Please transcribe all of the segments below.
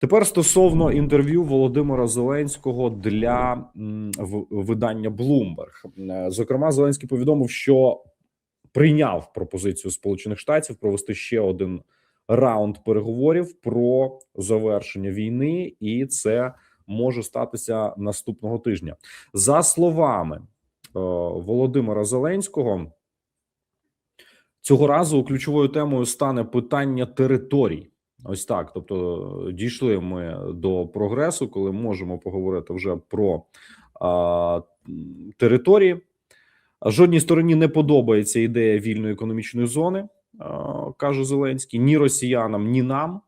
Тепер стосовно інтерв'ю Володимира Зеленського для видання Bloomberg. Е, Зокрема, Зеленський повідомив, що прийняв пропозицію Сполучених Штатів провести ще один раунд переговорів про завершення війни, і це може статися наступного тижня. За словами е, Володимира Зеленського, цього разу ключовою темою стане питання територій. Ось так. Тобто, дійшли ми до прогресу, коли можемо поговорити вже про а, території. Жодній стороні не подобається ідея вільної економічної зони, а, каже Зеленський, ні росіянам, ні нам.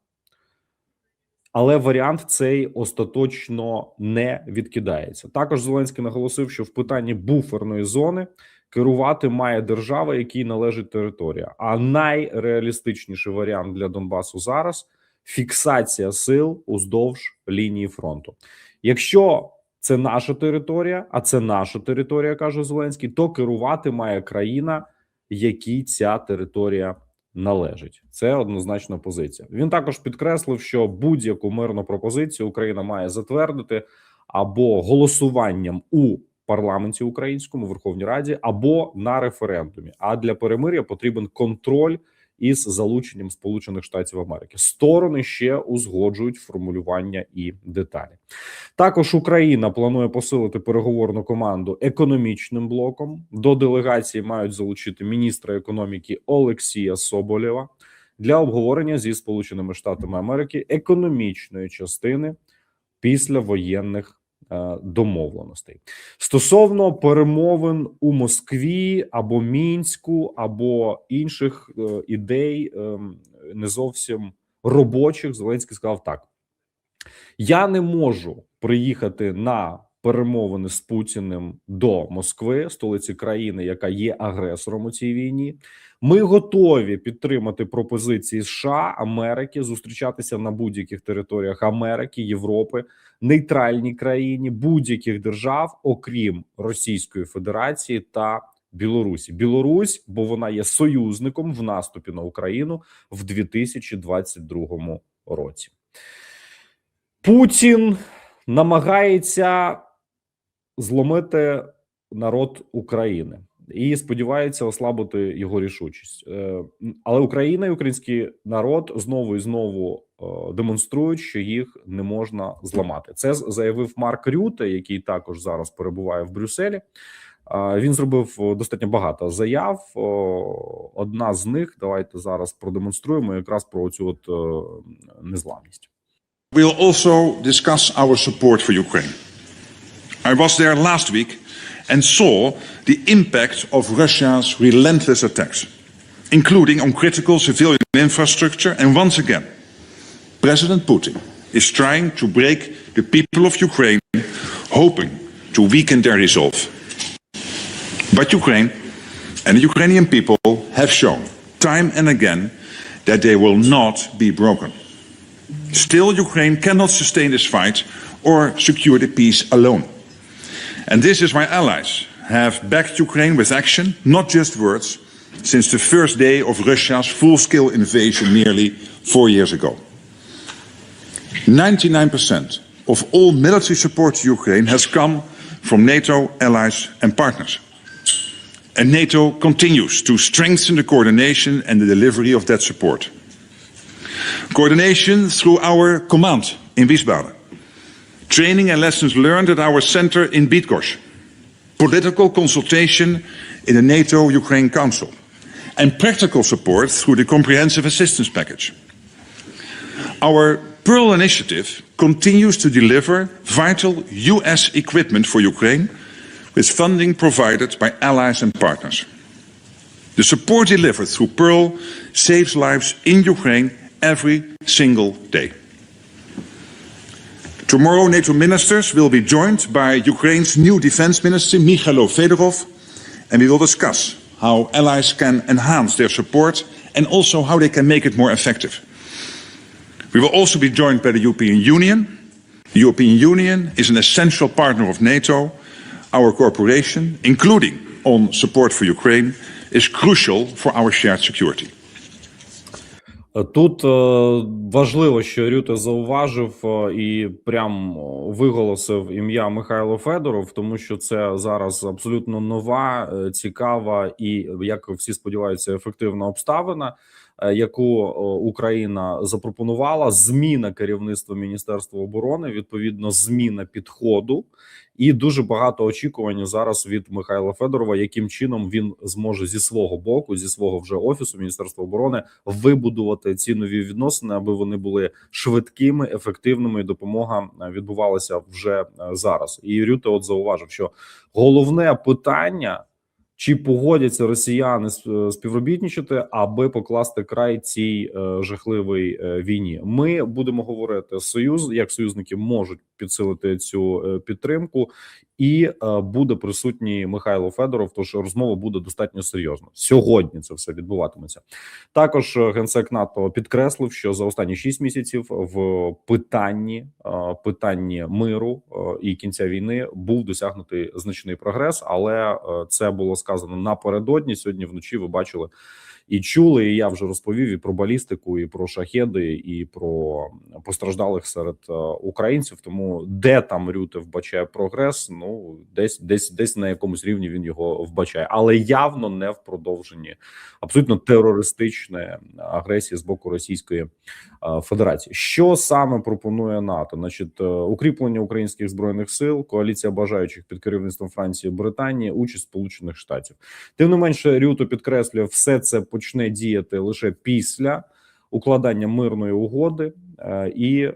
Але варіант цей остаточно не відкидається. Також Зеленський наголосив, що в питанні буферної зони керувати має держава, якій належить територія. А найреалістичніший варіант для Донбасу зараз фіксація сил уздовж лінії фронту. Якщо це наша територія, а це наша територія, каже Зеленський, то керувати має країна, якій ця територія належить. Це однозначна позиція. Він також підкреслив, що будь-яку мирну пропозицію Україна має затвердити або голосуванням у парламенті українському Верховній Раді, або на референдумі. А для перемир'я потрібен контроль із залученням Сполучених Штатів Америки. Сторони ще узгоджують формулювання і деталі. Також Україна планує посилити переговорну команду економічним блоком. До делегації мають залучити міністра економіки Олексія Соболєва для обговорення зі Сполученими Штатами Америки економічної частини після воєнних домовленостей стосовно перемовин у Москві або Мінську, або інших е, ідей, е, не зовсім робочих. Зеленський сказав так: я не можу приїхати на перемовини з Путіним до Москви, столиці країни, яка є агресором у цій війні. Ми готові підтримати пропозиції США, Америки, зустрічатися на будь-яких територіях Америки, Європи, нейтральній країні, будь-яких держав, окрім Російської Федерації та Білорусі. Білорусь, бо вона є союзником в наступі на Україну в 2022 році. Путін намагається зломити народ України і сподівається ослабити його рішучість. Е, Але Україна і український народ знову і знову е, демонструють, що їх не можна зламати. Це заявив Марк Рюте, який також зараз перебуває в Брюсселі. Е, Він зробив достатньо багато заяв. Одна з них давайте зараз продемонструємо якраз про цю от незламність. We'll also discuss our support for Ukraine. I was there last week and saw the impact of Russia's relentless attacks, including on critical civilian infrastructure. And once again, President Putin is trying to break the people of Ukraine, hoping to weaken their resolve. But Ukraine and the Ukrainian people have shown time and again that they will not be broken. Still, Ukraine cannot sustain this fight or secure the peace alone. And this is why allies have backed Ukraine with action, not just words, since the first day of Russia's full scale invasion nearly four years ago. 99% of all military support to Ukraine has come from NATO allies and partners. And NATO continues to strengthen the coordination and the delivery of that support. Coordination through our command in Wiesbaden. Training and lessons learned at our center in Bydgoszcz. Political consultation in the NATO Ukraine Council. And practical support through the Comprehensive Assistance Package. Our Pearl initiative continues to deliver vital US equipment for Ukraine with funding provided by allies and partners. The support delivered through Pearl saves lives in Ukraine every single day. Tomorrow, NATO ministers will be joined by Ukraine's new defense minister, Mikhailo Fedorov, and we will discuss how allies can enhance their support and also how they can make it more effective. We will also be joined by the European Union. The European Union is an essential partner of NATO. Our cooperation, including on support for Ukraine, is crucial for our shared security. Тут е, важливо, що Рюте зауважив е, і прям е, виголосив ім'я Михайло Федоров, тому що це зараз абсолютно нова, цікава і як всі сподіваються, ефективна обставина, яку е, Україна запропонувала. Зміна керівництва Міністерства оборони, відповідно, зміна підходу. І дуже багато очікувань зараз від Михайла Федорова, яким чином він зможе зі свого боку, зі свого вже офісу Міністерства оборони вибудувати ці нові відносини, аби вони були швидкими, ефективними. і Допомога е, відбувалася вже е, зараз. І Рюте от зауважив, що головне питання. Чи погодяться росіяни співробітничати, аби покласти край цій е, жахливій е, війні? Ми будемо говорити союз, як союзники можуть підсилити цю е, підтримку, і е, буде присутній Михайло Федоров. Тож розмова буде достатньо серйозна. Сьогодні це все відбуватиметься. Також е, генсек НАТО підкреслив, що за останні шість місяців в питанні е, питанні миру і кінця війни був досягнутий значний прогрес, але це було сказано напередодні. Сьогодні вночі ви бачили і чули. І я вже розповів і про балістику, і про шахеди, і про постраждалих серед українців. Тому де там Рюте вбачає прогрес? Ну десь, десь, десь на якомусь рівні він його вбачає, але явно не в продовженні абсолютно терористичної агресії з боку Російської е, Федерації. Що саме пропонує НАТО? Значить, е, укріплення українських збройних сил, коаліція бажаючих під керівництвом Франції, Британії, участь Сполучених Штатів. Тим не менше, Рюто підкреслює, все це почне діяти лише після укладання мирної угоди е, і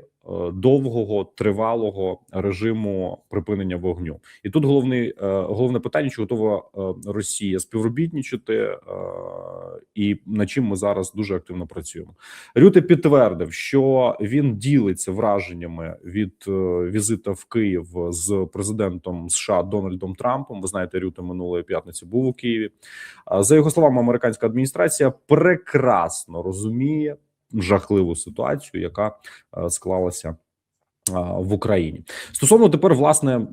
довгого тривалого режиму припинення вогню. І тут головний е, головне питання: чи готова е, Росія співробітничати, е, і над чим ми зараз дуже активно працюємо. Рюте підтвердив, що він ділиться враженнями від е, візита в Київ з президентом США Дональдом Трампом. Ви знаєте, Рюте минулої п'ятниці був у Києві. За його словами, американська адміністрація прекрасно розуміє жахливу ситуацію, яка е, склалася. В Україні стосовно тепер власне е,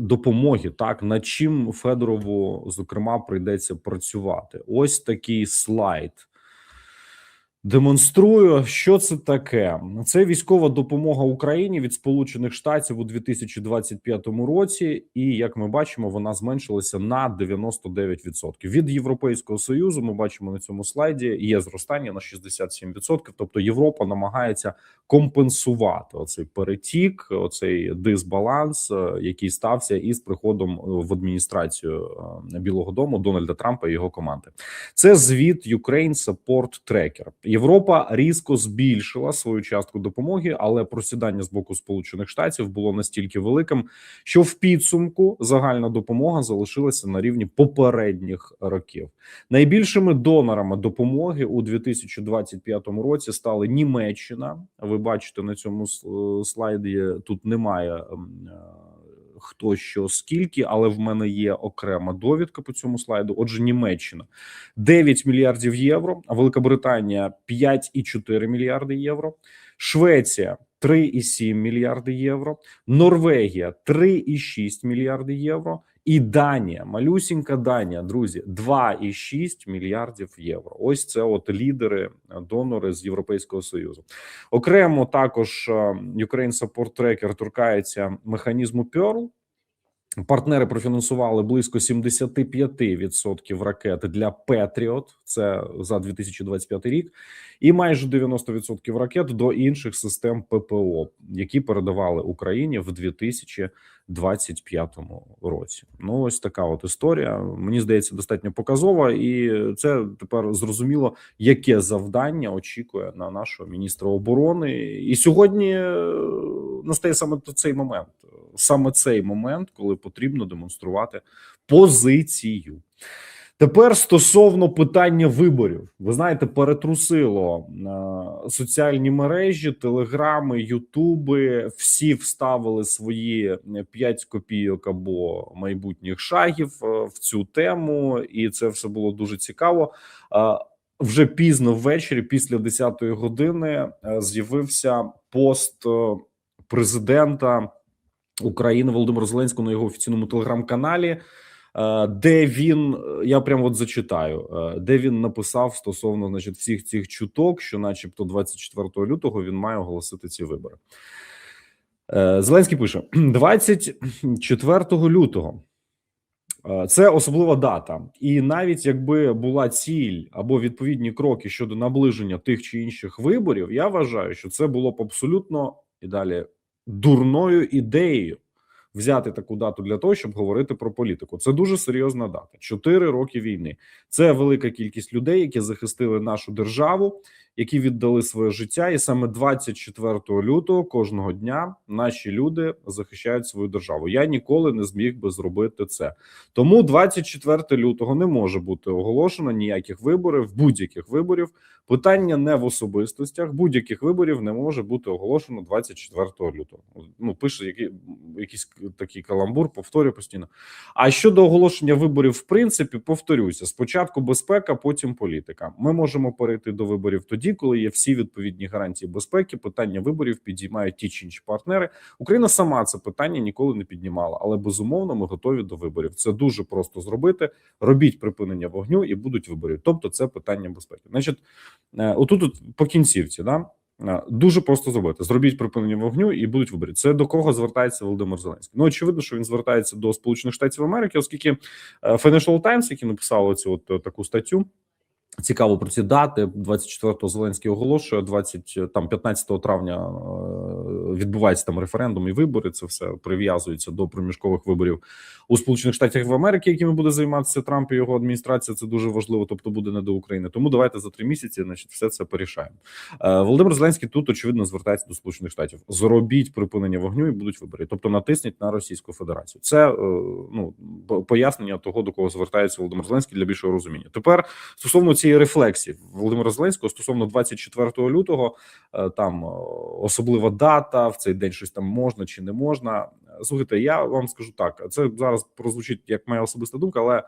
допомоги, так над чим Федорову зокрема прийдеться працювати. Ось такий слайд. Демонструю, що це таке. Це військова допомога Україні від Сполучених Штатів у 2025 році, і як ми бачимо, вона зменшилася на 99%. Від Європейського союзу ми бачимо на цьому слайді є зростання на 67%. Тобто Європа намагається компенсувати оцей перетік, оцей дисбаланс, е, який стався із приходом е, в адміністрацію е, Білого Дому Дональда Трампа і його команди. Це звіт Ukraine Support Tracker. Європа різко збільшила свою частку допомоги, але просідання з боку Сполучених Штатів було настільки великим, що в підсумку загальна допомога залишилася на рівні попередніх років. Найбільшими донорами допомоги у 2025 році стали Німеччина. Ви бачите на цьому е, слайді тут немає. Хто що скільки, але в мене є окрема довідка по цьому слайду. Отже, Німеччина 9 мільярдів євро, а Велика Британія 5,4 мільярди євро, Швеція 3,7 мільярди євро, Норвегія 3,6 мільярди євро, і Данія, малюсінька Данія, друзі, 2,6 мільярдів євро. Ось це от лідери, е, донори з Європейського союзу. Окремо також е, Ukraine Support Tracker торкається механізму Pearl. Партнери профінансували близько 75% ракет для Patriot, це за 2025 рік, і майже 90% ракет до інших систем ППО, які передавали Україні в 2025 році. Ну ось така от історія. Мені здається, достатньо показова, і це тепер зрозуміло, яке завдання очікує на нашого міністра оборони. І сьогодні е, настає саме цей момент, саме цей момент, коли потрібно демонструвати позицію. Тепер стосовно питання виборів, ви знаєте, перетрусило е, соціальні мережі, телеграми, ютуби. Всі вставили свої 5 копійок або майбутніх шагів е, в цю тему, і це все було дуже цікаво. Е, вже пізно ввечері, після 10-ї години, е, з'явився пост е, президента України Володимира Зеленського на його офіційному телеграм-каналі. Е, де він е, я прямо от зачитаю, е, де він написав стосовно значить всіх цих чуток, що, начебто, 24 лютого він має оголосити ці вибори. Зеленський пише: 24 лютого. Це особлива дата, і навіть якби була ціль або відповідні кроки щодо наближення тих чи інших виборів, я вважаю, що це було б абсолютно і далі дурною ідеєю взяти таку дату для того, щоб говорити про політику. Це дуже серйозна дата. Чотири роки війни. Це велика кількість людей, які захистили нашу державу, які віддали своє життя, і саме 24 лютого кожного дня наші люди захищають свою державу. Я ніколи не зміг би зробити це. Тому 24 лютого не може бути оголошено ніяких виборів, будь-яких виборів. Питання не в особистостях. Будь-яких виборів не може бути оголошено 24 лютого. Ну пише який, якийсь такий каламбур, повторюю постійно. А щодо оголошення виборів, в принципі, повторюся: спочатку безпека, потім політика. Ми можемо перейти до виборів тоді, коли є всі відповідні гарантії безпеки. Питання виборів підіймають ті чи інші партнери. Україна сама це питання ніколи не піднімала, але безумовно ми готові до виборів. Це дуже просто зробити. Робіть припинення вогню і будуть вибори. Тобто, це питання безпеки. Значить, е, отут от по кінцівці, да. е, Дуже просто зробити. Зробіть припинення вогню і будуть вибори. Це до кого звертається Володимир Зеленський? Ну очевидно, що він звертається до Сполучених Штатів Америки, оскільки е, Financial Times, які написали цю от таку статтю. Цікаво про ці дати. 24-го Зеленський оголошує, 20, там 15 травня е, відбувається там референдум і вибори. Це все прив'язується до проміжкових виборів у Сполучених Штатах Америки, якими буде займатися Трамп і його адміністрація. Це дуже важливо, тобто буде не до України. Тому давайте за три місяці, значить, все це порішаємо. Е, Володимир Зеленський тут очевидно звертається до Сполучених Штатів. Зробіть припинення вогню і будуть вибори. Тобто натисніть на Російську Федерацію. Це е, ну пояснення того, до кого звертається Володимир Зеленський для більшого розуміння. Тепер стосовно цієї рефлексії Володимира Зеленського стосовно 24 лютого, е, там е, особлива дата в цей день щось там можна чи не можна. Слухайте, я вам скажу так: це зараз прозвучить як моя особиста думка, але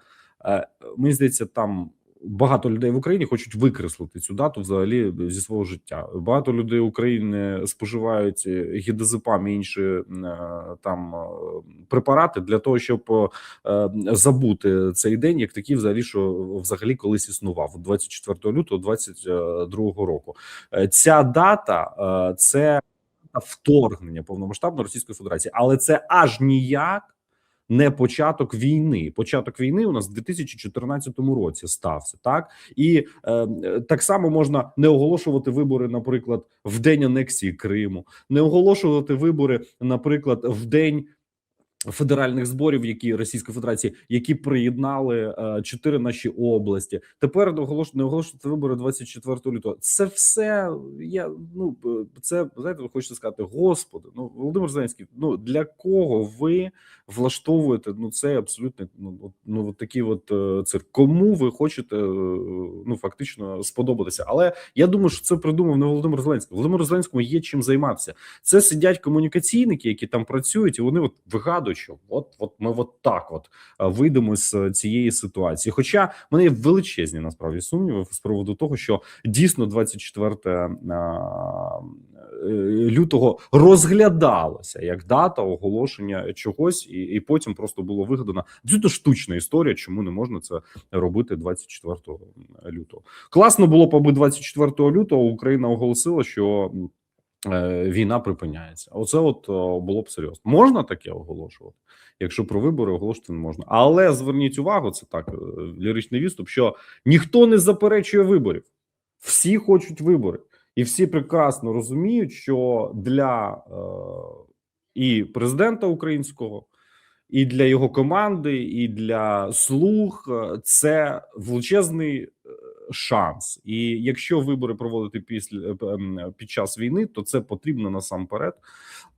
е, мені здається, там багато людей в Україні хочуть викреслити цю дату взагалі зі свого життя. Багато людей України споживають е, гідозепам і інші е, там е, препарати для того, щоб забути цей день, як такий, взагалі, що взагалі колись існував 24 лютого 22 року. Ця дата це вторгнення повномасштабної Російської Федерації, але це аж ніяк. Не початок війни. Початок війни у нас в 2014 році стався так, і е, е, так само можна не оголошувати вибори, наприклад, в день анексії Криму, не оголошувати вибори, наприклад, в день федеральних зборів, які Російської Федерації, які приєднали е, чотири наші області. Тепер не оголошувати вибори 24 лютого. Це все я ну це знаєте, хочете сказати, господи, ну Володимир Зеленський, ну для кого ви влаштовуєте ну це абсолютно ну, ну от такий от е, цирк. Кому ви хочете е, ну фактично сподобатися? Але я думаю, що це придумав не Володимир Зеленський. Володимиру Зеленському є чим займатися. Це сидять комунікаційники, які там працюють, і вони от вигадують, що от, от ми от так от е, вийдемо з е, цієї ситуації. Хоча мене є величезні насправді сумніви з приводу того, що дійсно 24 а, е, лютого розглядалося як дата оголошення чогось, і, і потім просто було вигадана абсолютно штучна історія, чому не можна це робити 24 лютого. Класно було б, аби 24 лютого Україна оголосила, що війна припиняється. Оце от було б серйозно. Можна таке оголошувати, якщо про вибори оголошувати не можна. Але зверніть увагу, це так е, ліричний відступ, що ніхто не заперечує виборів, всі хочуть вибори, і всі прекрасно розуміють, що для е, і президента українського. І для його команди, і для слуг е, це величезний е, шанс. І якщо вибори проводити після е, ем, під час війни, то це потрібно насамперед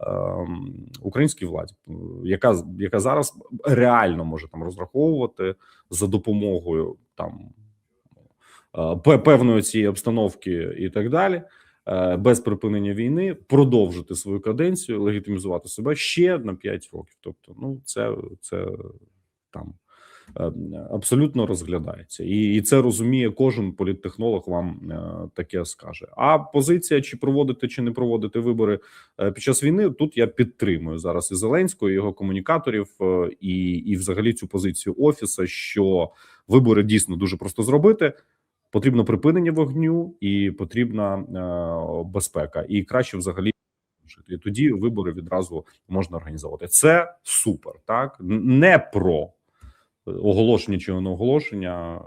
ем, українській владі, е, яка яка зараз реально може там розраховувати за допомогою там е, певної цієї обстановки і так далі. Без припинення війни продовжити свою каденцію, легітимізувати себе ще на 5 років. Тобто, ну це, це там абсолютно розглядається, і, це розуміє кожен політтехнолог. Вам е, таке скаже. А позиція чи проводити чи не проводити вибори е, під час війни тут я підтримую зараз і Зеленського, і його комунікаторів, е, і, і взагалі цю позицію офіса, що вибори дійсно дуже просто зробити. Потрібно припинення вогню і потрібна е, безпека, і краще взагалі жити. І тоді вибори відразу можна організовувати. Це супер, так не про оголошення чи не оголошення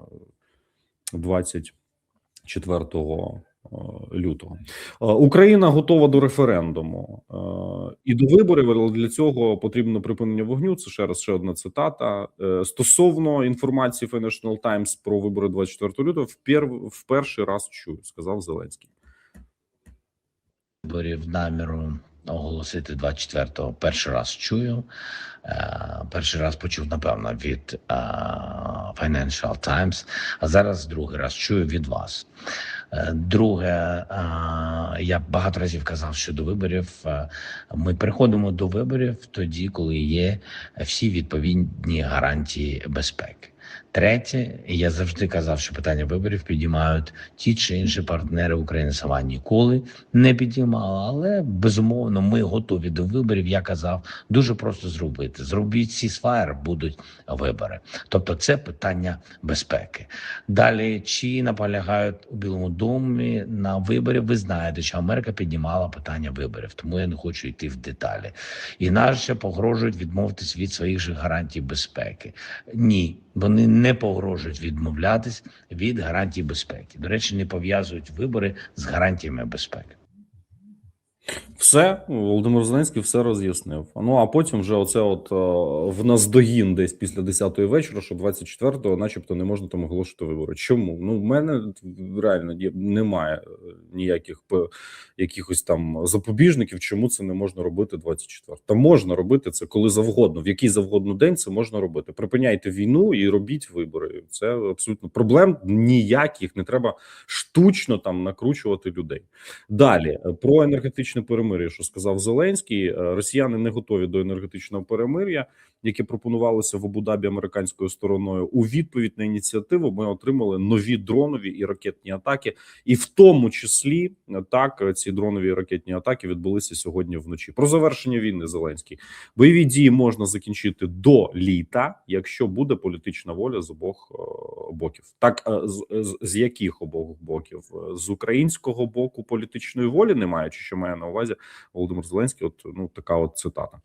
24 е, лютого. Е, Україна готова до референдуму е, і до виборів. Але для цього потрібно припинення вогню. Це ще раз ще одна цитата. Е, Стосовно інформації Financial Times про вибори 24 лютого, в перший раз чую, сказав Зеленський. виборів наміру оголосити 24-го перший раз чую. Е, Перший раз почув, напевно, від е, Financial Times, а зараз другий раз чую від вас. Е, Друге, я багато разів казав, що до виборів ми приходимо до виборів тоді, коли є всі відповідні гарантії безпеки. Третє, я завжди казав, що питання виборів підіймають ті чи інші партнери України сама ніколи не підіймала. Але безумовно, ми готові до виборів. Я казав, дуже просто зробити. Зробіть сісфаєр, будуть вибори. Тобто, це питання безпеки. Далі чи наполягають у Білому домі на виборі? Ви знаєте, що Америка піднімала питання виборів, тому я не хочу йти в деталі. І ще погрожують відмовитись від своїх же гарантій безпеки. Ні, вони не погрожують відмовлятись від гарантій безпеки. До речі, не пов'язують вибори з гарантіями безпеки. Все, Володимир Зеленський все роз'яснив. Ну а потім вже оце от е, в наздогін десь після 10-ї вечора, що 24-го, начебто, не можна там оголошувати вибори. Чому? Ну, в мене реально немає е, ніяких якихось там запобіжників, чому це не можна робити 24 Та можна робити це коли завгодно, в який завгодно день це можна робити. Припиняйте війну і робіть вибори. Це абсолютно проблем ніяких. Не треба штучно там накручувати людей. Далі е, про енергетичне перемир'я, що сказав Зеленський, Е, росіяни не готові до енергетичного перемир'я, яке пропонувалося в Абу-Дабі американською стороною. У відповідь на ініціативу ми отримали нові дронові і ракетні атаки, і в тому числі е, так е, ці дронові і ракетні атаки відбулися сьогодні вночі. Про завершення війни Зеленський бойові дії можна закінчити до літа, якщо буде політична воля з обох е, боків. Так е, з, з, з яких обох боків Е, з українського боку політичної волі немає, чи що має на увазі Володимир Зеленський? От ну така от цитата.